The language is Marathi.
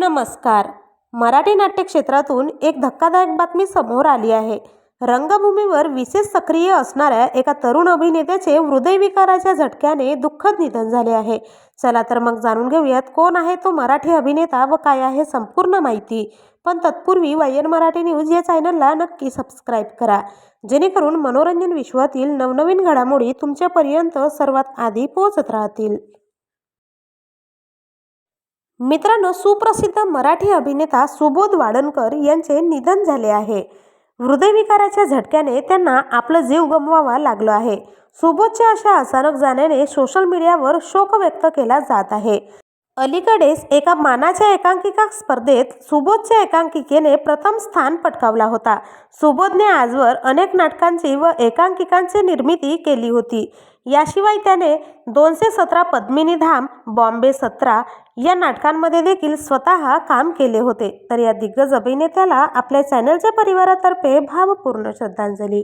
नमस्कार. मराठी नाट्य क्षेत्रातून एक धक्कादायक बातमी समोर आली आहे. रंगभूमीवर विशेष सक्रिय असणाऱ्या एका तरुण अभिनेत्याचे हृदयविकाराच्या झटक्याने दुःखद निधन झाले आहे. चला तर मग जाणून घेऊयात कोण आहे तो मराठी अभिनेता व काय आहे संपूर्ण माहिती. पण तत्पूर्वी वायन मराठी न्यूज या चॅनलला नक्की सबस्क्राईब करा. जेणेकरून मनोरंजन विश्वातील नवनवीन घडामोडी तुमच्यापर्यंत सर्वात आधी पोहोचत राहतील. मित्रांनो सुप्रसिद्ध मराठी अभिनेता सुबोध वाडणकर यांचे निधन झाले आहे. हृदयविकाराच्या झटक्याने त्यांना आपला जीव गमवावा लागला आहे. सुबोधच्या अशा अचानक जाण्याने सोशल मीडियावर शोक व्यक्त केला जात आहे. अलीकडेच एका मानाच्या एकांकिका स्पर्धेत सुबोधच्या एकांकिकेने प्रथम स्थान पटकावला होता. सुबोधने आजवर अनेक नाटकांची व एकांकिकांची निर्मिती केली होती. याशिवाय त्याने दोनशे सतरा पद्मिनी धाम बॉम्बे सतरा या नाटकांमध्ये देखील स्वतः काम केले होते. तर या दिग्गज अभिनेत्याला आपल्या चॅनलच्या परिवारातर्फे भावपूर्ण श्रद्धांजली.